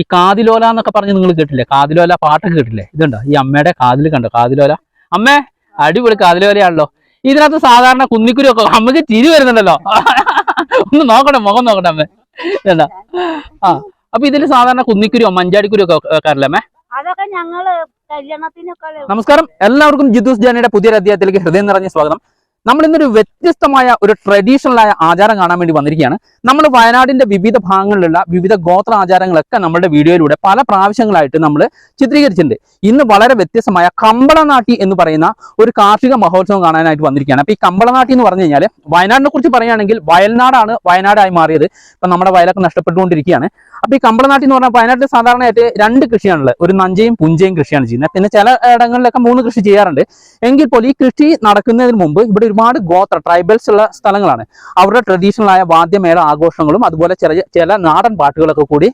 ഈ കാതിലോല എന്നൊക്കെ പറഞ്ഞ് നിങ്ങൾ കേട്ടില്ലേ? കാതിലോല പാട്ടൊക്കെ കേട്ടില്ലേ? ഇതുണ്ടോ? ഈ അമ്മയുടെ കാതിൽ കണ്ടോ? കാതിലോല. അമ്മേ അടിപൊളി കാതിലോലയാണല്ലോ. ഇതിനകത്ത് സാധാരണ കുന്നിക്കുരു ഒക്കെ അമ്മയ്ക്ക് ചിരി വരുന്നുണ്ടല്ലോ. ഒന്ന് നോക്കട്ടെ മുഖം നോക്കട്ടെ അമ്മേ. ഇതുണ്ടോ? ആ അപ്പൊ ഇതിൽ സാധാരണ കുന്നിക്കുരു മഞ്ചാടിക്കുരു ഒക്കെ വെക്കാറില്ല അമ്മേ? അതൊക്കെ ഞങ്ങൾ നമസ്കാരം. എല്ലാവർക്കും ജിദ്ദൂസ് ജാനിയുടെ പുതിയൊരു അധ്യായത്തിലേക്ക് ഹൃദയം നിറഞ്ഞ സ്വാഗതം. നമ്മൾ ഇന്നൊരു വ്യത്യസ്തമായ ഒരു ട്രഡീഷണൽ ആയ ആചാരം കാണാൻ വേണ്ടി വന്നിരിക്കുകയാണ്. നമ്മൾ വയനാടിന്റെ വിവിധ ഭാഗങ്ങളിലുള്ള വിവിധ ഗോത്ര ആചാരങ്ങളൊക്കെ നമ്മുടെ വീഡിയോയിലൂടെ പല പ്രാവശ്യങ്ങളായിട്ട് നമ്മൾ ചിത്രീകരിച്ചിട്ടുണ്ട്. ഇന്ന് വളരെ വ്യത്യസ്തമായ കമ്പളനാട്ടി എന്ന് പറയുന്ന ഒരു കാർഷിക മഹോത്സവം കാണാനായിട്ട് വന്നിരിക്കുകയാണ്. അപ്പൊ ഈ കമ്പളനാട്ടി എന്ന് പറഞ്ഞു കഴിഞ്ഞാൽ വയനാടിനെ കുറിച്ച് പറയുകയാണെങ്കിൽ വയൽനാടാണ് വയനാടായി മാറിയത്. ഇപ്പൊ നമ്മുടെ വയലൊക്കെ നഷ്ടപ്പെട്ടുകൊണ്ടിരിക്കുകയാണ്. അപ്പൊ ഈ കമ്പളനാട്ടി എന്ന് പറഞ്ഞാൽ വയനാട്ടിൽ സാധാരണയായിട്ട് രണ്ട് കൃഷിയാണുള്ളത്. ഒരു നഞ്ചയും പുഞ്ചയും കൃഷിയാണ് ചെയ്യുന്നത്. പിന്നെ ചില ഇടങ്ങളിലൊക്കെ മൂന്ന് കൃഷി ചെയ്യാറുണ്ട്. എങ്കിൽ പോലും ഈ കൃഷി നടക്കുന്നതിന് മുമ്പ് ഇവിടെ ഒരുപാട് ഗോത്ര ട്രൈബൽസ് ഉള്ള സ്ഥലങ്ങളാണ്. അവരുടെ ട്രഡീഷണൽ ആയ വാദ്യമേള ആഘോഷങ്ങളും അതുപോലെ ചെറിയ ചില നാടൻ പാട്ടുകളൊക്കെ കൂടി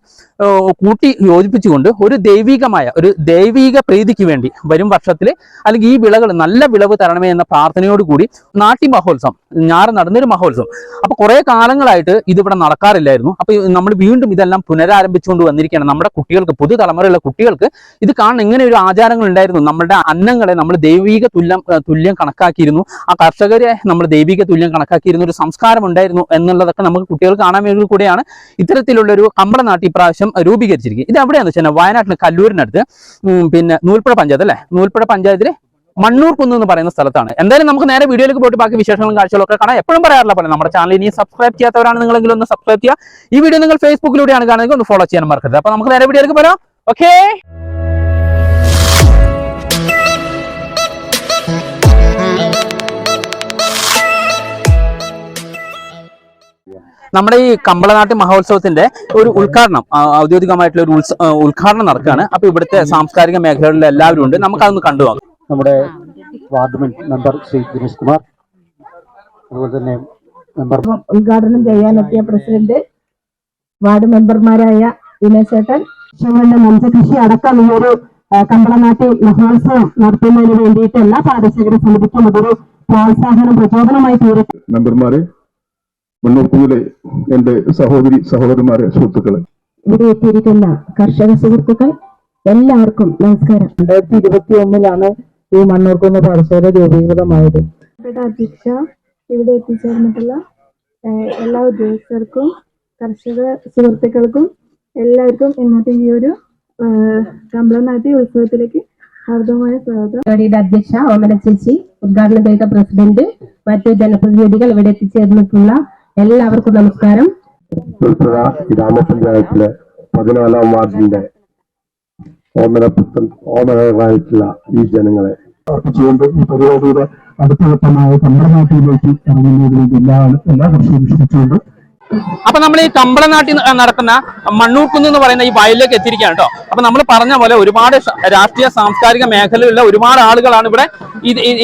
കൂട്ടി യോജിപ്പിച്ചുകൊണ്ട് ഒരു ദൈവികമായ ഒരു ദൈവിക പ്രീതിക്ക് വേണ്ടി വരും വർഷത്തിൽ അല്ലെങ്കിൽ ഈ വിളകൾ നല്ല വിളവ് തരണമേ എന്ന പ്രാർത്ഥനയോടുകൂടി നാട്ടി മഹോത്സവം ഞാറ് നടന്നൊരു മഹോത്സവം. അപ്പൊ കുറെ കാലങ്ങളായിട്ട് ഇതിവിടെ നടക്കാറില്ലായിരുന്നു. അപ്പൊ നമ്മൾ വീണ്ടും ഇതെല്ലാം പുനരാരംഭിച്ചുകൊണ്ട് വന്നിരിക്കുകയാണ്. നമ്മുടെ കുട്ടികൾക്ക് പുതുതലമുറയുള്ള കുട്ടികൾക്ക് ഇത് കാണാൻ ഇങ്ങനെ ഒരു ആചാരങ്ങൾ ഉണ്ടായിരുന്നു. നമ്മുടെ അന്നങ്ങളെ നമ്മൾ ദൈവിക തുല്യം തുല്യം കണക്കാക്കിയിരുന്നു. ആ കർഷകരെ നമ്മൾ ദൈവിക തുല്യം കണക്കാക്കിയിരുന്ന ഒരു സംസ്കാരം ഉണ്ടായിരുന്നു എന്നുള്ളതൊക്കെ നമുക്ക് കുട്ടികൾ കാണാൻ വേണ്ടി കൂടെയാണ്. ഇത്തരത്തിലുള്ള ഒരു കമ്പളനാട്ടി ഇപ്രാവശ്യം രൂപീകരിച്ചിരിക്കുന്നത് ഇത് എവിടെയാണെന്ന് വെച്ചാൽ വയനാട്ടിലെ കല്ലൂരിനടുത്ത് പിന്നെ നൂൽപ്പുഴ പഞ്ചായത്ത് അല്ലേ? നൂൽപ്പുഴ പഞ്ചായത്തിലെ മണ്ണൂർ കുന്ന് എന്ന് പറയുന്ന സ്ഥലത്താണ്. എന്തായാലും നമുക്ക് നേരെ വീഡിയോയിലേക്ക് പോയിട്ട് ബാക്കി വിശേഷങ്ങളും കാഴ്ചകളും ഒക്കെ കാണാം. എപ്പോഴും പറയാറില്ല പോലെ നമ്മുടെ ചാനൽ ഇനി സബ്സ്ക്രൈബ് ചെയ്യാത്തവരാണ് നിങ്ങളെങ്കിലും ഒന്ന് സബ്സ്ക്രൈബ് ചെയ്യുക. ഈ വീഡിയോ നിങ്ങൾ ഫേസ്ബുക്കിലൂടെയാണ് കാണുന്നത് ഒന്ന് ഫോളോ ചെയ്യാൻ മറക്കരുത്. അപ്പൊ നമുക്ക് നേരെ വീഡിയോയിലേക്ക് പോരാം ഓക്കേ നമ്മുടെ ഈ കമ്പളനാട്ടി മഹോത്സവത്തിന്റെ ഒരു ഉദ്ഘാടനം ഔദ്യോഗികമായിട്ടുള്ള ഒരു ഉദ്ഘാടനം നടക്കുകയാണ്. അപ്പൊ ഇവിടുത്തെ സാംസ്കാരിക മേഖലകളിലെ എല്ലാവരും ഉണ്ട്. നമുക്കതൊന്ന് കണ്ടുപോകാം നമ്മുടെ വാർഡ് മെമ്പർ ശ്രീ ദിനേശ് കുമാർ അതുപോലെ തന്നെ മെമ്പർ ഉദ്ഘാടനം ചെയ്യാനെത്തിയ പ്രസിഡന്റ് വാർഡ് മെമ്പർമാരായ ദിനേശേട്ടൻ കൃഷികളുടെ മഞ്ചകൃഷി അടക്കം ഈ ഒരു കമ്പളനാട്ടി മഹോത്സവം നടത്തുന്നതിന് വേണ്ടിയിട്ട് എല്ലാ പാദശേഖര സമിതിക്കും അതൊരു പ്രോത്സാഹനം പ്രചോദനമായി തീരുന്നു മെമ്പർമാരെ മണ്ണൂർക്കുന്നിലെ എന്റെ സഹോദരി സഹോദരന്മാരെ സുഹൃത്തുക്കളെ. ഇവിടെ എത്തിയിരിക്കുന്ന കർഷക സുഹൃത്തുക്കൾ എല്ലാവർക്കും നമസ്കാരം. രണ്ടായിരത്തി ഇരുപത്തി ഒന്നിലാണ് ഈ മണ്ണൂർക്കുന്ന് പാടശേഖര രൂപീകൃതമായത്. അധ്യക്ഷ ഇവിടെ എത്തിച്ചേർന്നിട്ടുള്ള എല്ലാ ഉദ്യോഗസ്ഥർക്കും കർഷക സുഹൃത്തുക്കൾക്കും എല്ലാവർക്കും ഇന്നത്തെ ഈ ഒരു കമ്പളനാട്ടി ഉത്സവത്തിലേക്ക് ഹാർദമായ സ്വാഗതം. പരിപാടിയുടെ അധ്യക്ഷ ഓമന ചേച്ചി ഉദ്ഘാടനം ചെയ്ത പ്രസിഡന്റ് മറ്റു ജനപ്രതിനിധികൾ ഇവിടെ എത്തിച്ചേർന്നിട്ടുള്ള എല്ലാവർക്കും നമസ്കാരം. ഗ്രാമപഞ്ചായത്തിലെ പതിനാലാം വാർഡിന്റെ ഓമനപ്പുത്തൻ ഓമനകളായിട്ടുള്ള ഈ ജനങ്ങളെ അർപ്പിച്ചുകൊണ്ട് ഈ പരിപാടിയുടെ അടുത്ത ഘട്ടമായ കമ്പളനാട്ടിലേക്ക് ഇറങ്ങുന്നതിലേക്ക് എല്ലാ എല്ലാ വർഷവും വിശ്വസിച്ചുകൊണ്ട് അപ്പൊ നമ്മൾ ഈ കമ്പളനാട്ടിൽ ന- നടക്കുന്ന മണ്ണൂർക്കുന്ന് എന്ന് പറയുന്ന ഈ വയലിലേക്ക് എത്തിയിരിക്കുകയാണ് കേട്ടോ അപ്പൊ നമ്മൾ പറഞ്ഞ പോലെ ഒരുപാട് രാഷ്ട്രീയ സാംസ്കാരിക മേഖലയിലുള്ള ഒരുപാട് ആളുകളാണ് ഇവിടെ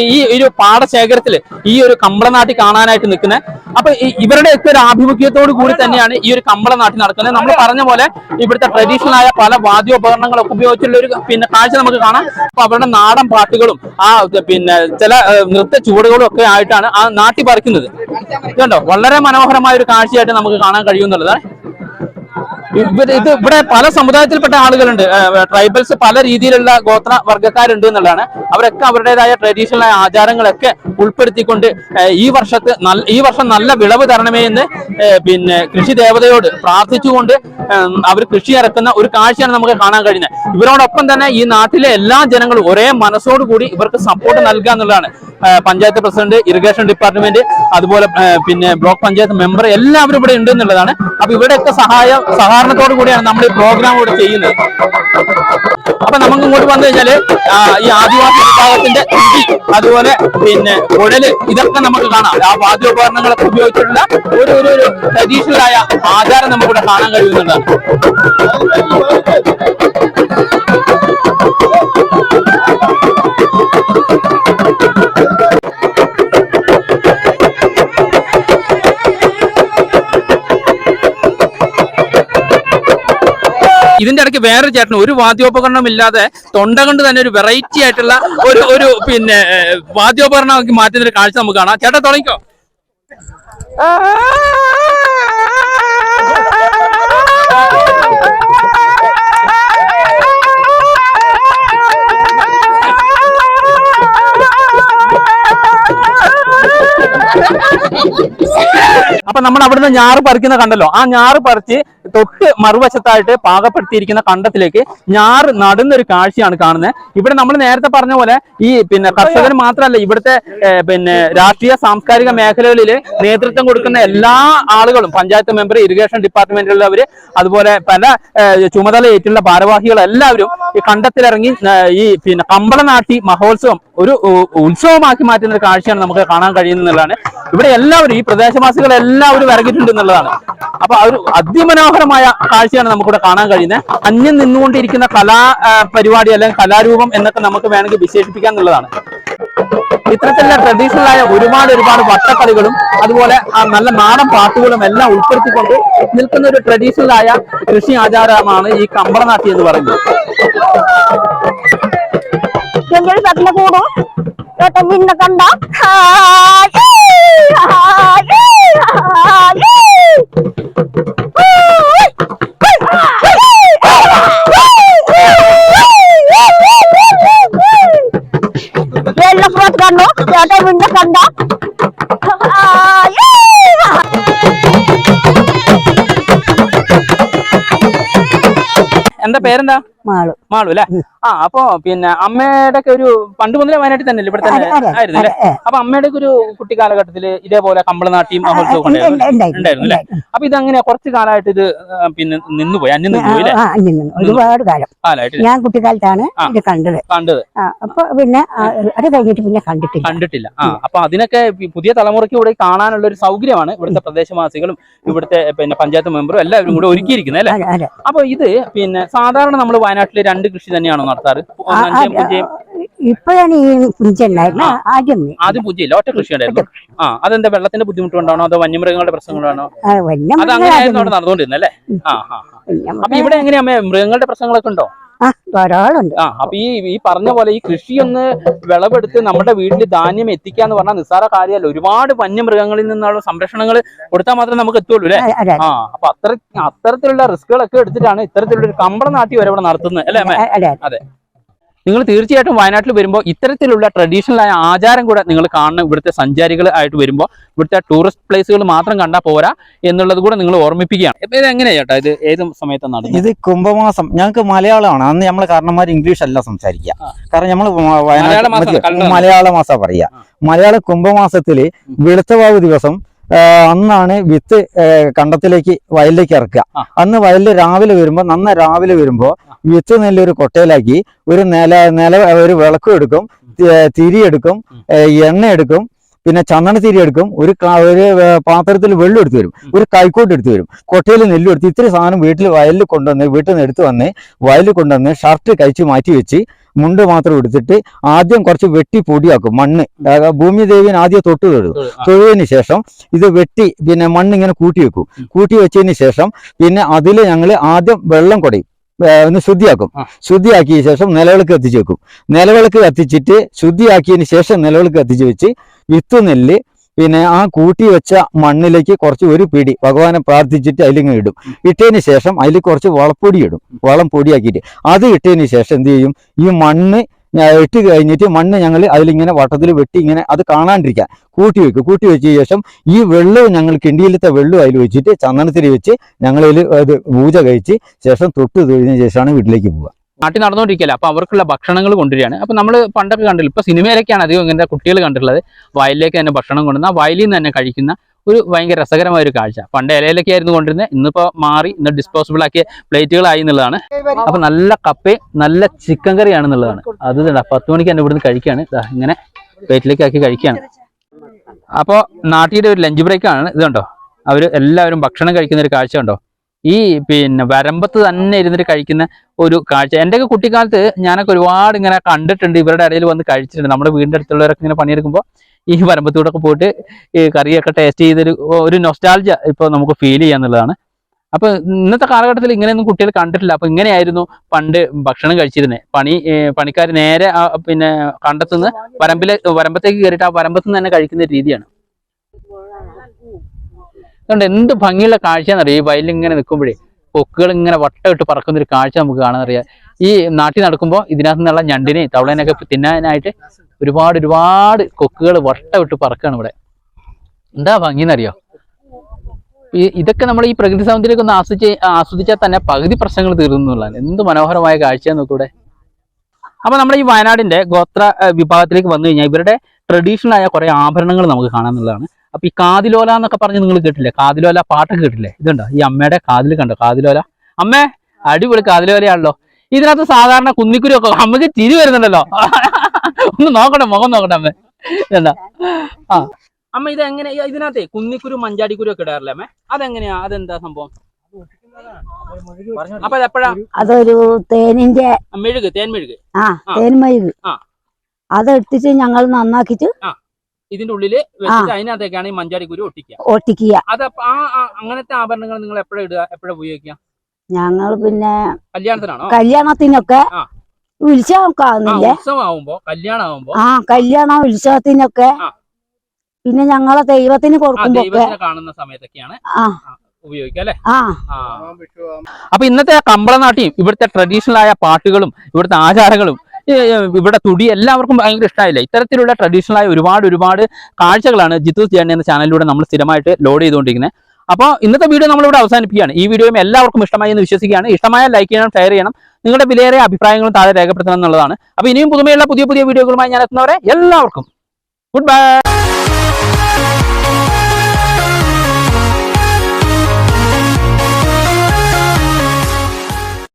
ഈ- ഒരു പാടശേഖരത്തിൽ ഈ ഒരു കമ്പളനാട്ടി കാണാനായിട്ട് നിൽക്കുന്നത് അപ്പൊ ഇവരുടെ ഇവരുടെയൊക്കെ ഒരു ആഭിമുഖ്യത്തോട് കൂടി തന്നെയാണ് ഈ ഒരു കമ്പളനാട്ടി നടക്കുന്നത്. നമ്മൾ പറഞ്ഞ പോലെ ഇവിടുത്തെ ട്രഡീഷണൽ ആയ പല വാദ്യോപകരണങ്ങളൊക്കെ ഉപയോഗിച്ചുള്ള ഒരു പിന്നെ കാഴ്ച നമുക്ക് കാണാം. അപ്പൊ അവരുടെ നാടൻ പാട്ടുകളും ആ പിന്നെ ചില നൃത്ത ചുവടുകളും ഒക്കെ ആയിട്ടാണ് ആ നാട്ടി പറിക്കുന്നത്. കേട്ടോ വളരെ മനോഹരമായ ഒരു കാഴ്ചയായിട്ട് നമുക്ക് കാണാൻ കഴിയുന്നുള്ളത്. ഇത് ഇവിടെ പല സമുദായത്തിൽപ്പെട്ട ആളുകളുണ്ട്. ട്രൈബൽസ് പല രീതിയിലുള്ള ഗോത്ര വർഗക്കാരുണ്ട് എന്നുള്ളതാണ്. അവരൊക്കെ അവരുടേതായ ട്രഡീഷണൽ ആചാരങ്ങളൊക്കെ ഉൾപ്പെടുത്തിക്കൊണ്ട് ഈ വർഷത്തെ ഈ വർഷം നല്ല വിളവ് തരണമേ എന്ന് പിന്നെ കൃഷി ദേവതയോട് പ്രാർത്ഥിച്ചുകൊണ്ട് അവർ കൃഷി ഇറക്കുന്ന ഒരു കാഴ്ചയാണ് നമുക്ക് കാണാൻ കഴിയുന്നത്. ഇവരോടൊപ്പം തന്നെ ഈ നാട്ടിലെ എല്ലാ ജനങ്ങളും ഒരേ മനസ്സോടുകൂടി ഇവർക്ക് സപ്പോർട്ട് നൽകുക എന്നുള്ളതാണ്. പഞ്ചായത്ത് പ്രസിഡന്റ് ഇറിഗേഷൻ ഡിപ്പാർട്ട്മെന്റ് അതുപോലെ പിന്നെ ബ്ലോക്ക് പഞ്ചായത്ത് മെമ്പർ എല്ലാവരും ഇവിടെ ഉണ്ട് എന്നുള്ളതാണ്. അപ്പൊ ഇവിടെയൊക്കെ സഹായം സഹകരണത്തോടു കൂടിയാണ് നമ്മൾ ഈ പ്രോഗ്രാം ഇവിടെ ചെയ്യുന്നത്. അപ്പൊ നമുക്ക് ഇങ്ങോട്ട് വന്നു കഴിഞ്ഞാൽ ഈ ആദിവാസി വിഭാഗത്തിന്റെ തുടി അതുപോലെ പിന്നെ കുഴൽ ഇതൊക്കെ നമുക്ക് കാണാം ആ വാദ്യോപകരണങ്ങളൊക്കെ ഉപയോഗിച്ചിട്ടുള്ള ഒരു ഒരു ആയ ആചാരം നമുക്കിവിടെ കാണാൻ കഴിയുന്നുണ്ട് ഇതിന്റെ ഇടയ്ക്ക് വേറെ ചേട്ടൻ ഒരു വാദ്യോപകരണം ഇല്ലാതെ തൊണ്ട കൊണ്ട് തന്നെ ഒരു വെറൈറ്റി ആയിട്ടുള്ള ഒരു ഒരു പിന്നെ വാദ്യോപകരണമാക്കി മാറ്റുന്ന ഒരു കാഴ്ച നമുക്ക് കാണാം ചേട്ടൻ തുടങ്ങിക്കോ Ha ha ha ha! അപ്പൊ നമ്മൾ അവിടുന്ന് ഞാറ് പറിക്കുന്ന കണ്ടല്ലോ? ആ ഞാറ് പറിച്ച് തൊട്ട് മറുവശത്തായിട്ട് പാകപ്പെടുത്തിയിരിക്കുന്ന കണ്ടത്തിലേക്ക് ഞാറ് നടുന്നൊരു കാഴ്ചയാണ് കാണുന്നത്. ഇവിടെ നമ്മൾ നേരത്തെ പറഞ്ഞ പോലെ ഈ പിന്നെ കർഷകന് മാത്രമല്ല ഇവിടുത്തെ പിന്നെ രാഷ്ട്രീയ സാംസ്കാരിക മേഖലകളിൽ നേതൃത്വം കൊടുക്കുന്ന എല്ലാ ആളുകളും പഞ്ചായത്ത് മെമ്പർ ഇറിഗേഷൻ ഡിപ്പാർട്ട്മെന്റിലുള്ളവര് അതുപോലെ പല ചുമതല ഏറ്റുള്ള ഭാരവാഹികൾ എല്ലാവരും ഈ കണ്ടത്തിലിറങ്ങി ഈ പിന്നെ കമ്പളനാട്ടി മഹോത്സവം ഒരു ഉത്സവമാക്കി മാറ്റുന്ന ഒരു കാഴ്ചയാണ് നമുക്ക് കാണാൻ കഴിയുന്നതാണ് ഇവിടെ എല്ലാവരും ഈ പ്രദേശവാസികൾ എല്ലാവരും ഇറങ്ങിയിട്ടുണ്ട് എന്നുള്ളതാണ്. അപ്പൊ അവർ ഒരു അതിമനോഹരമായ കാഴ്ചയാണ് നമുക്കിവിടെ കാണാൻ കഴിയുന്നത്. അന്യം നിന്നുകൊണ്ടിരിക്കുന്ന കലാ പരിപാടി അല്ലെങ്കിൽ കലാരൂപം എന്നൊക്കെ നമുക്ക് വേണമെങ്കിൽ വിശേഷിപ്പിക്കാൻ എന്നുള്ളതാണ്. ഇത്തരത്തിലുള്ള ട്രഡീഷണൽ ആയ ഒരുപാട് ഒരുപാട് വട്ടക്കളികളും അതുപോലെ നല്ല നാടൻ പാട്ടുകളും എല്ലാം ഉൾപ്പെടുത്തിക്കൊണ്ട് നിൽക്കുന്ന ഒരു ട്രഡീഷണൽ ആയ കൃഷി ആചാരമാണ് ഈ കമ്പറനാട്ടി എന്ന് പറയുന്നത്. കണ്ട? കണ്ട എന്താ പേരെന്താ? മാളു. മാളു അല്ലെ? ആ അപ്പൊ പിന്നെ അമ്മയുടെ ഒക്കെ ഒരു പണ്ട് മുതലേ വയനാട്ടിൽ തന്നെ ഇവിടെ തന്നെ ആയിരുന്നു അല്ലെ? അപ്പൊ അമ്മയുടെ ഒക്കെ ഒരു കുട്ടിക്കാലഘട്ടത്തിൽ ഇതേപോലെ കമ്പളനാട്ടിയും മഹോത്സവം ഉണ്ടായിരുന്നു അല്ലെ? അപ്പൊ ഇതങ്ങനെ കുറച്ച് കാലമായിട്ട് ഇത് പിന്നെ നിന്നുപോയി അന്യം നിന്നുപോയി ഒരുപാട് കാലം. ഞാൻ കുട്ടിക്കാലത്താണ് ഇത് കണ്ടത്. കണ്ടത്. അപ്പൊ പിന്നെ അത് കഴിഞ്ഞിട്ട് പിന്നെ കണ്ടിട്ടില്ല. കണ്ടിട്ടില്ല. ആ അപ്പൊ അതിനൊക്കെ പുതിയ തലമുറയ്ക്ക് ഇവിടെ കാണാനുള്ള ഒരു സൗകര്യമാണ് ഇവിടുത്തെ പ്രദേശവാസികളും ഇവിടുത്തെ പിന്നെ പഞ്ചായത്ത് മെമ്പറും എല്ലാവരും കൂടെ ഒരുക്കിയിരിക്കുന്നത് അല്ലെ. അപ്പൊ ഇത് പിന്നെ സാധാരണ നമ്മൾ വയനാട്ടിൽ രണ്ട് കൃഷി തന്നെയാണോ നടത്താറ്? ഇപ്പോഴാണ് ഈ പുഞ്ചുണ്ടായിരുന്ന ആദ്യം ആദ്യം പൂജയില്ല ഒറ്റ കൃഷി ഉണ്ടായിരുന്നു. ആ അതെന്താ വെള്ളത്തിന്റെ ബുദ്ധിമുട്ട് കൊണ്ടാണോ അതോ വന്യമൃഗങ്ങളുടെ പ്രശ്നം കൊണ്ടാണോ അത് അങ്ങനെ അങ്ങനെയായിരുന്നു അവിടെ നടന്നുകൊണ്ടിരുന്നത് ആ ആ ആ. അപ്പൊ ഇവിടെ എങ്ങനെയാ മൃഗങ്ങളുടെ പ്രശ്നങ്ങളൊക്കെ ഉണ്ടോ? ആ ആ അപ്പൊ ഈ ഈ പറഞ്ഞ പോലെ ഈ കൃഷി ഒന്ന് വിളവെടുത്ത് നമ്മുടെ വീട്ടിൽ ധാന്യം എത്തിക്കാന്ന് പറഞ്ഞാൽ നിസ്സാര കാര്യമല്ല. ഒരുപാട് വന്യമൃഗങ്ങളിൽ നിന്നുള്ള സംരക്ഷണങ്ങൾ കൊടുത്താൽ മാത്രമേ നമുക്ക് എത്തുള്ളൂ അല്ലേ? ആ അപ്പൊ അത്ര അത്തരത്തിലുള്ള റിസ്കുകളൊക്കെ എടുത്തിട്ടാണ് ഇത്തരത്തിലുള്ള ഒരു കമ്പള നാട്ടി വരെ ഇവിടെ നടത്തുന്നത്. അല്ലേ അതെ. നിങ്ങൾ തീർച്ചയായിട്ടും വയനാട്ടിൽ വരുമ്പോൾ ഇത്തരത്തിലുള്ള ട്രഡീഷണൽ ആയ ആചാരം കൂടെ നിങ്ങൾ കാണണം. ഇവിടുത്തെ സഞ്ചാരികൾ ആയിട്ട് വരുമ്പോൾ ഇവിടുത്തെ ടൂറിസ്റ്റ് പ്ലേസുകൾ മാത്രം കണ്ടാൽ പോരാ എന്നുള്ളത് കൂടെ നിങ്ങൾ ഓർമ്മിപ്പിക്കുകയാണ്. ഇപ്പൊ ഇത് എങ്ങനെയാണ് ചേട്ടാ? ഇത് ഏത് സമയത്താണ് നടന്നത്? ഇത് കുംഭമാസം. ഞങ്ങൾക്ക് മലയാളമാണ്. അന്ന് നമ്മൾ കാരണന്മാർ ഇംഗ്ലീഷ് അല്ല സംസാരിക്കുക കാരണം നമ്മൾ മലയാള മാസം, പറയുക മലയാള കുംഭമാസത്തിൽ വെളുത്തവാവ് ദിവസം അന്നാണ് വിത്ത് കണ്ടത്തിലേക്ക് വയലിലേക്ക് ഇറക്കുക. അന്ന് വയലിൽ രാവിലെ വരുമ്പോൾ നന്ന രാവിലെ വരുമ്പോൾ വിത്ത് നല്ലൊരു കൊട്ടയിലാക്കി ഒരു നില നില ഒരു വിളക്കും എടുക്കും തിരിയെടുക്കും തിരി എടുക്കും എണ്ണ എടുക്കും പിന്നെ ചന്ദന തിരി എടുക്കും ഒരു ഒരു പാത്രത്തിൽ വെള്ളം എടുത്തു വരും ഒരു കൈക്കോട്ട് എടുത്തു വരും കൊട്ടയിൽ നെല്ലും എടുത്ത് ഇത്തിരി സാധനം വീട്ടിൽ വയലിൽ കൊണ്ടുവന്ന് വീട്ടിൽ നിന്ന് എടുത്തു വന്ന് വയലിൽ കൊണ്ടുവന്ന് ഷർട്ട് കഴിച്ച് മാറ്റി വെച്ച് മുണ്ട് മാത്രം എടുത്തിട്ട് ആദ്യം കുറച്ച് വെട്ടി പൊടിയാക്കും മണ്ണ്. ഭൂമി ദേവിനെ ആദ്യം തൊട്ട് തൊഴും തൊഴുതിന് ശേഷം ഇത് വെട്ടി പിന്നെ മണ്ണ് ഇങ്ങനെ കൂട്ടി വെക്കും. കൂട്ടി വെച്ചതിന് ശേഷം പിന്നെ അതിൽ ഞങ്ങൾ ആദ്യം വെള്ളം കുടയും. ഒന്ന് ശുദ്ധിയാക്കും. ശുദ്ധിയാക്കിയ ശേഷം നിലവിളക്ക് കത്തിച്ച് വെക്കും. നിലവിളക്ക് കത്തിച്ചിട്ട് ശുദ്ധിയാക്കിയതിന് ശേഷം നിലവിളക്ക് കത്തിച്ച് വെച്ച് വിത്ത് നെല്ല് പിന്നെ ആ കൂട്ടി വെച്ച മണ്ണിലേക്ക് കുറച്ച് ഒരു പിടി ഭഗവാനെ പ്രാർത്ഥിച്ചിട്ട് അതിലിങ്ങ് ഇടും. ഇട്ടതിന് ശേഷം അതിൽ കുറച്ച് വളപ്പൊടി ഇടും. വളം പൊടിയാക്കിയിട്ട്. അത് ഇട്ടതിന് ശേഷം എന്ത് ചെയ്യും? ഈ മണ്ണ് ഇട്ട് കഴിഞ്ഞിട്ട് മണ്ണ് ഞങ്ങൾ അതിലിങ്ങനെ വട്ടത്തിൽ വെട്ടി ഇങ്ങനെ അത് കാണാണ്ടിരിക്കാൻ. കൂട്ടി വെക്കും. കൂട്ടി വെച്ച ശേഷം ഈ വെള്ളവും ഞങ്ങൾ കിണ്ടിയിലത്തെ വെള്ളവും അതിൽ വെച്ചിട്ട് ചന്ദനത്തിരി വെച്ച് ഞങ്ങളതിൽ അത് പൂജ കഴിച്ച് ശേഷം തൊട്ട് തൊഴിഞ്ഞ ശേഷമാണ് വീട്ടിലേക്ക് പോവുക. നാട്ടിൽ നടന്നുകൊണ്ടിരിക്കുകയല്ല? അപ്പോൾ അവർക്കുള്ള ഭക്ഷണങ്ങൾ കൊണ്ടുവരികയാണ്. അപ്പോൾ നമ്മൾ പണ്ടൊക്കെ കണ്ടില്ല? ഇപ്പൊ സിനിമയിലൊക്കെയാണ് അധികം ഇങ്ങനത്തെ കുട്ടികൾ കണ്ടിട്ടുള്ളത്. വയലിലേക്ക് തന്നെ ഭക്ഷണം കൊണ്ടുവന്ന വയലിൽ നിന്ന് തന്നെ കഴിക്കുന്ന ഒരു ഭയങ്കര രസകരമായ ഒരു കാഴ്ച. പണ്ട് ഇലയിലൊക്കെ ആയിരുന്നു കൊണ്ടിരുന്നത്. ഇന്നിപ്പോ മാറി ഇന്ന് ഡിസ്പോസിബിൾ ആക്കിയ പ്ലേറ്റുകളായി എന്നുള്ളതാണ്. അപ്പൊ നല്ല കപ്പയും നല്ല ചിക്കൻ കറിയാണ് എന്നുള്ളതാണ്. അത് പത്ത് മണിക്ക് തന്നെ ഇവിടുന്ന് കഴിക്കുകയാണ് ദാ ഇങ്ങനെ പ്ലേറ്റിലേക്ക് ആക്കി കഴിക്കുകയാണ് അപ്പോൾ നാട്ടിയുടെ ഒരു ലഞ്ച് ബ്രേക്ക് ആണ്. ഇത് കണ്ടോ? അവർ എല്ലാവരും ഭക്ഷണം കഴിക്കുന്ന ഒരു കാഴ്ച ഉണ്ടോ ഈ പിന്നെ വരമ്പത്ത് തന്നെ ഇരുന്നിട്ട് കഴിക്കുന്ന ഒരു കാഴ്ച. എന്റെയൊക്കെ കുട്ടിക്കാലത്ത് ഞാനൊക്കെ ഒരുപാട് ഇങ്ങനെ കണ്ടിട്ടുണ്ട്. ഇവരുടെ ഇടയിൽ വന്ന് കഴിച്ചിട്ടുണ്ട്. നമ്മുടെ വീടിന്റെ അടുത്തുള്ളവരൊക്കെ ഇങ്ങനെ പണിയെടുക്കുമ്പോൾ ഈ വരമ്പത്തൂടെ ഒക്കെ പോയിട്ട് ഈ കറിയൊക്കെ ടേസ്റ്റ് ചെയ്തൊരു ഒരു നൊസ്റ്റാൾജ ഇപ്പോൾ നമുക്ക് ഫീൽ ചെയ്യാന്നുള്ളതാണ് അപ്പൊ ഇന്നത്തെ കാലഘട്ടത്തിൽ ഇങ്ങനെയൊന്നും കുട്ടികൾ കണ്ടിട്ടില്ല. അപ്പൊ ഇങ്ങനെയായിരുന്നു പണ്ട് ഭക്ഷണം കഴിച്ചിരുന്നത് പണി പണിക്കാർ നേരെ പിന്നെ കണ്ടെത്തുന്ന വരമ്പിലെ വരമ്പത്തേക്ക് കയറിയിട്ട് ആ വരമ്പത്ത് തന്നെ കഴിക്കുന്ന രീതിയാണ്. അതുകൊണ്ട് എന്ത് ഭംഗിയുള്ള കാഴ്ചയാണെന്നറിയാം? ഈ വയലിൽ ഇങ്ങനെ നിൽക്കുമ്പോഴേ കൊക്കുകൾ ഇങ്ങനെ വട്ടമിട്ട് പറക്കുന്ന ഒരു കാഴ്ച നമുക്ക് കാണാൻ അറിയാം. ഈ നാട്ടിൽ നടക്കുമ്പോൾ ഇതിനകത്ത് നിന്നുള്ള ഞണ്ടിനെയും തവളേനെയൊക്കെ തിന്നാനായിട്ട് ഒരുപാട് ഒരുപാട് കൊക്കുകൾ വട്ടമിട്ട് പറക്കാണ് ഇവിടെ. എന്താ ഭംഗിന്നറിയോ? ഈ ഇതൊക്കെ നമ്മൾ ഈ പ്രകൃതി സൗന്ദര്യമൊക്കെ ഒന്ന് ആസ്വദിച്ച് ആസ്വദിച്ചാൽ തന്നെ പകുതി പ്രശ്നങ്ങൾ തീർന്നുള്ളതാണ് എന്ത് മനോഹരമായ കാഴ്ച നോക്കൂടെ അപ്പൊ നമ്മുടെ ഈ വയനാടിന്റെ ഗോത്ര വിഭാഗത്തിലേക്ക് വന്നു കഴിഞ്ഞാൽ ഇവരുടെ ട്രഡീഷണൽ ആയ കുറെ ആഭരണങ്ങൾ നമുക്ക് കാണാന്നുള്ളതാണ് അപ്പൊ ഈ കാതിലോല എന്നൊക്കെ പറഞ്ഞ് നിങ്ങൾ കേട്ടില്ലേ കാതിലോല പാട്ടൊക്കെ കേട്ടില്ലേ ഇതുണ്ടോ? ഈ അമ്മയുടെ കാതിൽ കണ്ടോ? കാതിലോല? അമ്മേ അടിപൊളി കാതിലോലയാണല്ലോ. ഇതിനകത്ത് സാധാരണ കുന്നിക്കുരി ഒക്കെ അമ്മയ്ക്ക് തിരി വരുന്നുണ്ടല്ലോ. ഒന്ന് നോക്കട്ടെ മുഖം നോക്കട്ടെ അമ്മ. എന്താ ആ. അമ്മ ഇത് എങ്ങനെ ഇതിനകത്തെ കുന്നിക്കുരു മഞ്ചാടിക്കുരു ഒക്കെ ഇടാറില്ലേ അമ്മേ? അതെങ്ങനെയാ? അതെന്താ സംഭവം? അപ്പൊ എപ്പോഴാ അതൊരു തേനിന്റെ മെഴുക് തേൻ മെഴുക്. ആ തേൻ മെഴുക്. ആ. അതെടുത്തിട്ട് ഞങ്ങൾ നന്നാക്കിട്ട് ഇതിന്റെ ഉള്ളിൽ വെച്ചിട്ട് അതിനകത്തേക്കാണ് ഈ മഞ്ചാടിക്കുരു ഒട്ടിക്കുക. ഒട്ടിക്കുക. അത് ആ- അങ്ങനത്തെ ആഭരണങ്ങൾ നിങ്ങൾ എപ്പോഴാ ഇടുക? എപ്പോഴാ ഉപയോഗിക്കുക? ഞങ്ങൾ പിന്നെ കല്യാണത്തിനാണോ? കല്യാണത്തിനൊക്കെ ആ. ഉത്സവമൊക്കെ ആ കല്യാണം ആവുമ്പോ ആ കല്യാണ ഉത്സവത്തിനൊക്കെ. പിന്നെ ഞങ്ങളെ ദൈവത്തിന് കൊടുക്കുമ്പോ കാണുന്ന സമയത്തൊക്കെയാണ് അപ്പൊ ഇന്നത്തെ കമ്പളനാട്ടിയും ഇവിടുത്തെ ട്രഡീഷണൽ ആയ പാട്ടുകളും ഇവിടുത്തെ ആചാരങ്ങളും ഇവിടെ തുടി എല്ലാവർക്കും ഭയങ്കര ഇഷ്ടമായില്ല ഇത്തരത്തിലുള്ള ട്രഡീഷണൽ ആയ ഒരുപാട് ഒരുപാട് കാഴ്ചകളാണ് ജിത്തു ചേട്ടൻ എന്ന ചാനലിലൂടെ നമ്മൾ സ്ഥിരമായിട്ട് ലോഡ് ചെയ്തുകൊണ്ടിരിക്കുന്നത് അപ്പോൾ ഇന്നത്തെ വീഡിയോ നമ്മളിവിടെ അവസാനിപ്പിക്കുകയാണ്. ഈ വീഡിയോയും എല്ലാവർക്കും ഇഷ്ടമായി എന്ന് വിശ്വസിക്കുകയാണ്. ഇഷ്ടമായ ലൈക്ക് ചെയ്യണം ഷെയർ ചെയ്യണം. നിങ്ങളുടെ വിലയേറെ അഭിപ്രായങ്ങളും താഴെ രേഖപ്പെടുത്തണം എന്നുള്ളതാണ്. അപ്പോൾ ഇനിയും പുതുമയുള്ള പുതിയ പുതിയ വീഡിയോകളുമായി ഞാൻ എത്തുന്നവരെ എല്ലാവർക്കും ഗുഡ് ബൈ